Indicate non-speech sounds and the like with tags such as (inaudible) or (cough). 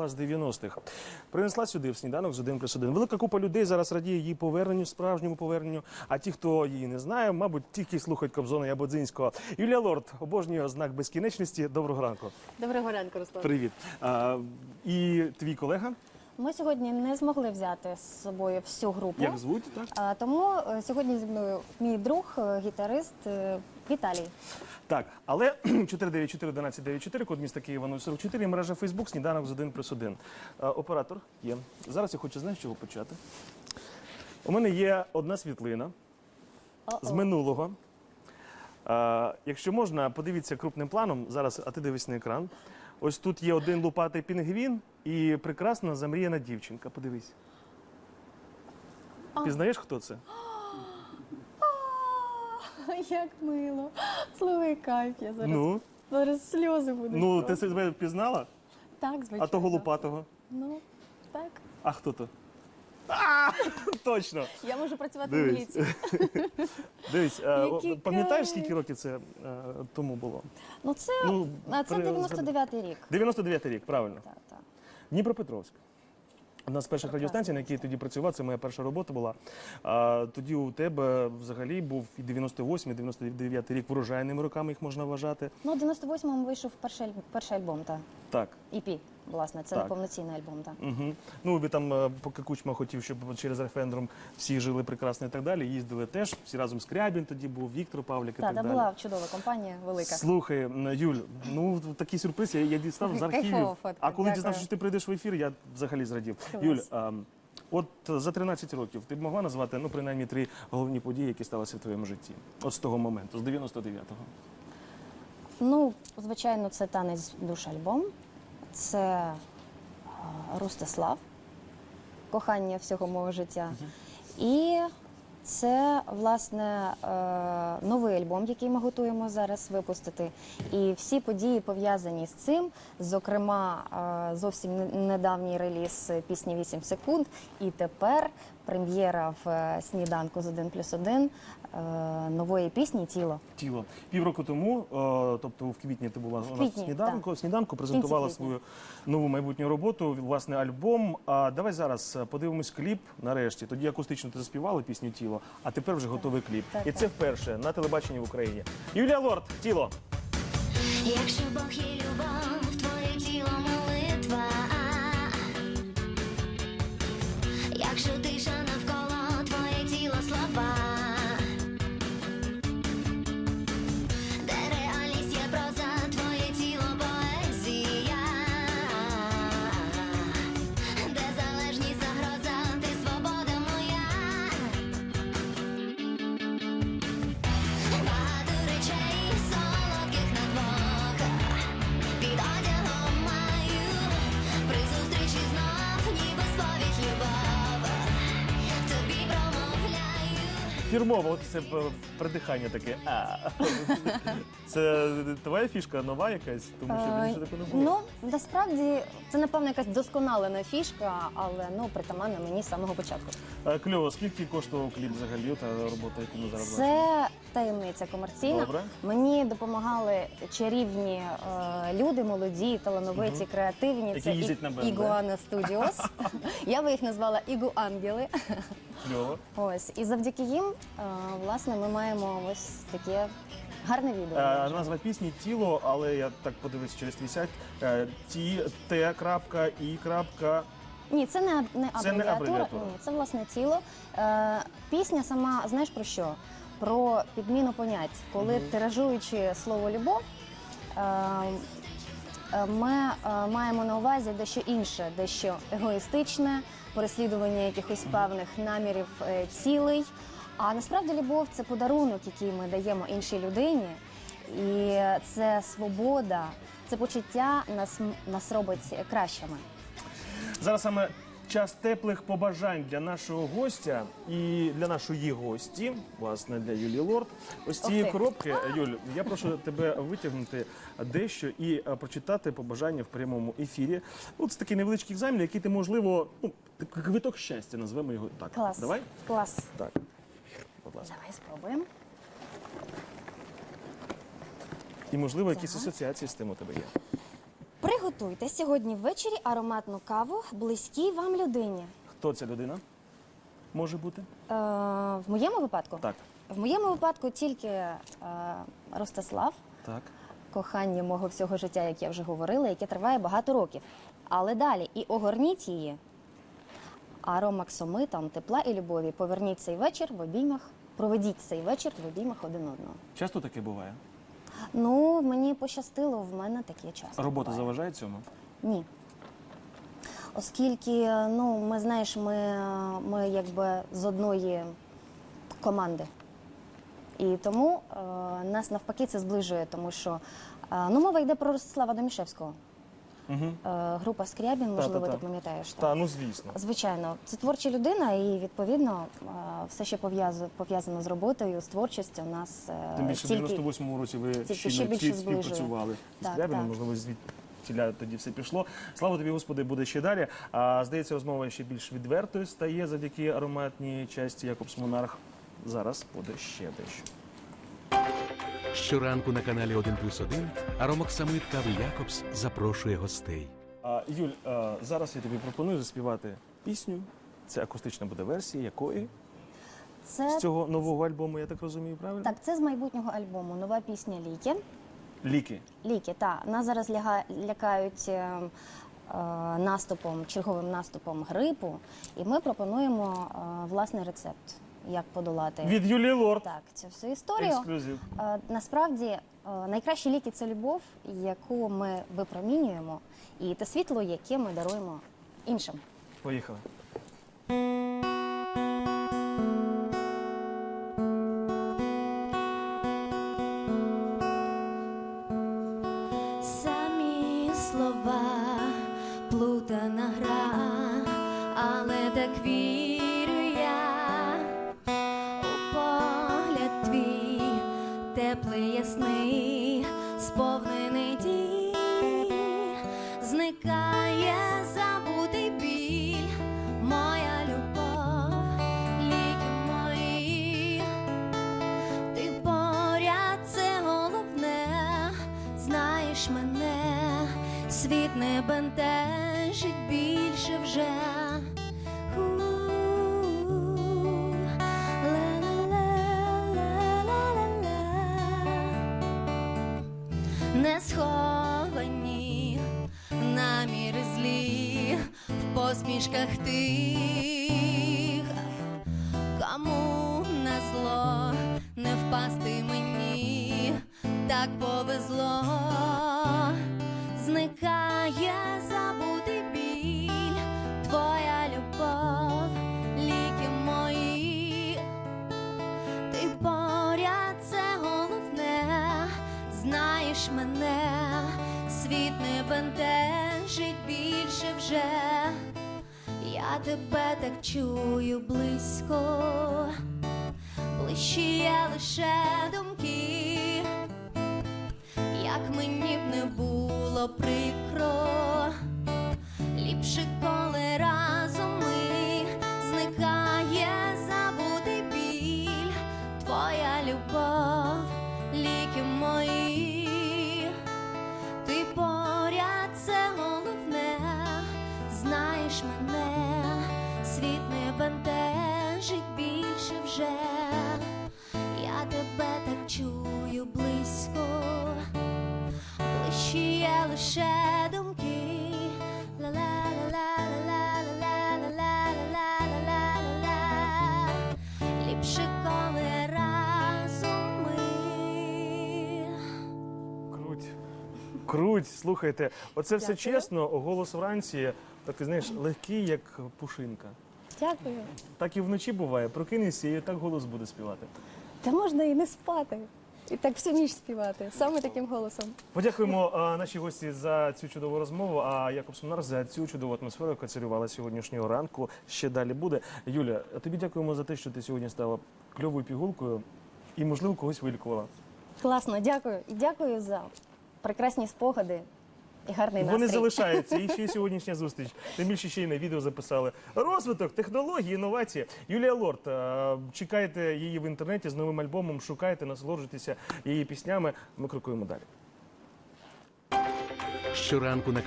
почала з 90-х. Принесла сюди в сніданок з 1 плюс 1. Велика купа людей зараз радіє її поверненню, справжньому поверненню. А ті, хто її не знає, мабуть, тільки слухають Кобзона Ябодзинського. Юлія Лорд обожнює знак безкінечності. Доброго ранку. Доброго ранку, Руслан. Привіт. А, і твій колега, Ми сьогодні не змогли взяти з собою всю групу. як звуть, так? А, тому е, сьогодні зі мною мій друг, е, гітарист е, Віталій. Так, але (clears throat) 494-1194, код міста Києва 044, мережа Фейсбук, сніданок з 1 плюс 1. Е, Оператор є. Зараз я хочу, знаєш, з чого почати. У мене є одна світлина з минулого. Е, якщо можна, подивіться крупним планом. Зараз, а ти дивись на екран. Ось тут є один лупатий пінгвін і прекрасна замріяна дівчинка. Подивись. Пізнаєш, хто це? (gasps) А, Як мило. (gasps) Слухай, кайф, я зараз, Ну, зараз сльози будуть. ну ти себе впізнала? Так, звичайно. А того лупатого? Ну, так. А хто то? А, (laughs) точно. Я можу працювати в Дивись. міліції. (laughs) Дивись, е, Який пам'ятаєш, кайф. скільки років це е, тому було? Ну, це, Ну, а, це при- 99-й рік. 99-й рік, правильно. Так, так. Дніпропетровськ. Одна з перших радіостанцій, на якій я тоді працював, це моя перша робота була. А, тоді у тебе взагалі був і 98, і 99 рік врожайними роками їх можна вважати. Ну, у 98-му вийшов перший, перший альбом, так. Так. EP, власне, це Так. не повноцінний альбом, так. Угу. Ну, ви там, е, поки Кучма хотів, щоб через референдум всі жили прекрасно і так далі, їздили теж, всі разом Скрябін тоді був, Віктор Павлік і Так, так, та далі. була чудова компанія, велика. Слухай, Юль, ну такий сюрприз я, я дістав з архівів. А коли дізнався, що ти прийдеш в ефір, я взагалі зрадів. Клас. Юль, а, от за 13 років ти б могла назвати ну принаймні три головні події, які сталися в твоєму житті? От з того моменту, з 99-го. Ну, звичайно, це танець душ альбом, це е, Ростислав, кохання всього мого життя. І це, власне, е, новий альбом, який ми готуємо зараз випустити. І всі події пов'язані з цим. Зокрема, е, зовсім недавній реліз пісні 8 секунд. І тепер прем'єра в е, сніданку з 1 плюс 1 нової пісні Тіло. Тіло. Півроку тому, е, тобто в квітні ти була у нас в квітні, сніданку, сніданку презентувала свою нову майбутню роботу, власне, альбом. А давай зараз е, подивимось кліп нарешті. Тоді акустично ти заспівала пісню Тіло, а тепер вже готовий кліп. Так, І це вперше на телебаченні в Україні. Юлія Лорд, тіло. Якщо Бог є любов, Якщо тиша навколо, Фірмово, от це е, придихання таке. А. Це твоя фішка нова якась, тому що раніше такого не було. Ну, насправді, це, напевно, якась досконалена фішка, але ну, притаманна мені з самого початку. Е, Кльово, скільки коштував кліп взагалі та робота, яку ми зараз бачимо? Це таємниця комерційна. Добре. Мені допомагали чарівні е, люди, молоді, талановиті, креативні. Які це їздять на БМВ. Ігуана Студіос. (laughs) Я би їх назвала Ігу-ангели. Кльово. Ось. І завдяки їм, е, власне, ми маємо ось таке гарне відео. Е, назва пісні тіло, але я так подивився через твій сайт. Е, Ті, Т, крапка, І, крапка. Ні, це не, не Це не абревіатура. абревіатура. Ні, це власне тіло. Е, пісня сама, знаєш про що? Про підміну понять. Коли тиражуючи слово любов, е, е, ми е, маємо на увазі дещо інше, дещо егоїстичне, переслідування якихось певних намірів, е, цілей. А насправді любов це подарунок, який ми даємо іншій людині. І це свобода, це почуття нас, нас робить кращими. Зараз саме час теплих побажань для нашого гостя і для нашої гості, власне, для Юлії Лорд. Ось цієї ти. коробки, Юль, я прошу тебе витягнути дещо і е, прочитати побажання в прямому ефірі. Ну, це такий невеличкий екзамен, який ти, можливо, ну, квиток щастя, назвемо його так. Клас. Давай? Клас. Так. Будь ласка. Давай спробуємо. І, можливо, якісь асоціації з тим у тебе є. Приготуйте сьогодні ввечері ароматну каву близькій вам людині. Хто ця людина? Може бути? Е, в моєму випадку? Так. В моєму випадку тільки е, Ростислав, Так. кохання мого всього життя, як я вже говорила, яке триває багато років. Але далі і огорніть її аромаксомитом тепла і любові. Поверніть цей вечір в обіймах, проведіть цей вечір в обіймах один одного. Часто таке буває. Ну, мені пощастило, в мене таке часто. Робота буває. заважає цьому? Ні. Оскільки, ну, ми знаєш, ми, ми якби з одної команди. І тому е, нас навпаки це зближує, тому що е, ну, мова йде про Ростислава Домішевського. Угу. Е, група Скрябін, можливо, ти пам'ятаєш. так? Та, ну звісно. Звичайно, це творча людина, і відповідно е, все, що пов'язано, з роботою, з творчістю, нас е, Тим більше в 98-му році ви тільки ще ще більше співпрацювали з Скрябіном, можливо, звідтіля тоді все пішло. Слава тобі, Господи, буде ще далі. А здається, розмова ще більш відвертою стає завдяки ароматній часті Якобс Монарх. Зараз буде ще дещо. Щоранку на каналі 1 плюс 1 Аромоксамит Кави Якобс запрошує гостей. А, Юль, а, зараз я тобі пропоную заспівати пісню. Це акустична буде версія, якої це з цього нового альбому, я так розумію, правильно? так, це з майбутнього альбому. Нова пісня Ліки. Ліки. Ліки, так. Нас зараз ляга, лякають е, е, наступом, черговим наступом грипу, і ми пропонуємо е, власний рецепт, як подолати Від Юлії Лорд. так, цю всю історію. Ексклюзив. Е, насправді е, найкращі ліки це любов, яку ми випромінюємо, і те світло, яке ми даруємо іншим. Поїхали. Сповнений дій, зникає забутий біль, моя любов, ліки мої. Ти поряд, це головне, знаєш мене, світ не бентежить більше вже. Посмішках тих. Кому на зло не впасти мені, так повезло, зникає забутий біль, твоя любов, ліки мої, ти поряд це головне, знаєш мене, світ не бентежить більше вже. Я тебе так чую близько, ближче лише думки, як мені б не було прикро, ліпше, коли разом ми зникає забутий біль, твоя любов, ліки мої. Ти поряд це головне, знаєш мене, бентежить більше вже, я тебе так чую близько, лиші є лише думки. Ліпше коли разом. Круть, круть, слухайте, оце все чесно, голос вранці такий, знаєш, легкий, як пушинка. Дякую. Так і вночі буває, прокинешся і так голос буде співати. Та можна і не спати. І так всю ніч співати, саме таким голосом. Подякуємо а, нашій гості за цю чудову розмову. А Якоб Сунар за цю чудову атмосферу, яка царювала сьогоднішнього ранку. Ще далі буде. Юля, тобі дякуємо за те, що ти сьогодні стала кльовою пігулкою і, можливо, когось вилікувала. Класно, дякую. І дякую за прекрасні спогади і гарний Вони залишаються. І ще й (laughs) сьогоднішня зустріч. Тим більше ще й на відео записали. Розвиток, технології, інновації. Юлія Лорд. е, Чекайте її в інтернеті з новим альбомом, шукайте, насолоджуйтеся її піснями. Ми крокуємо далі. Щоранку на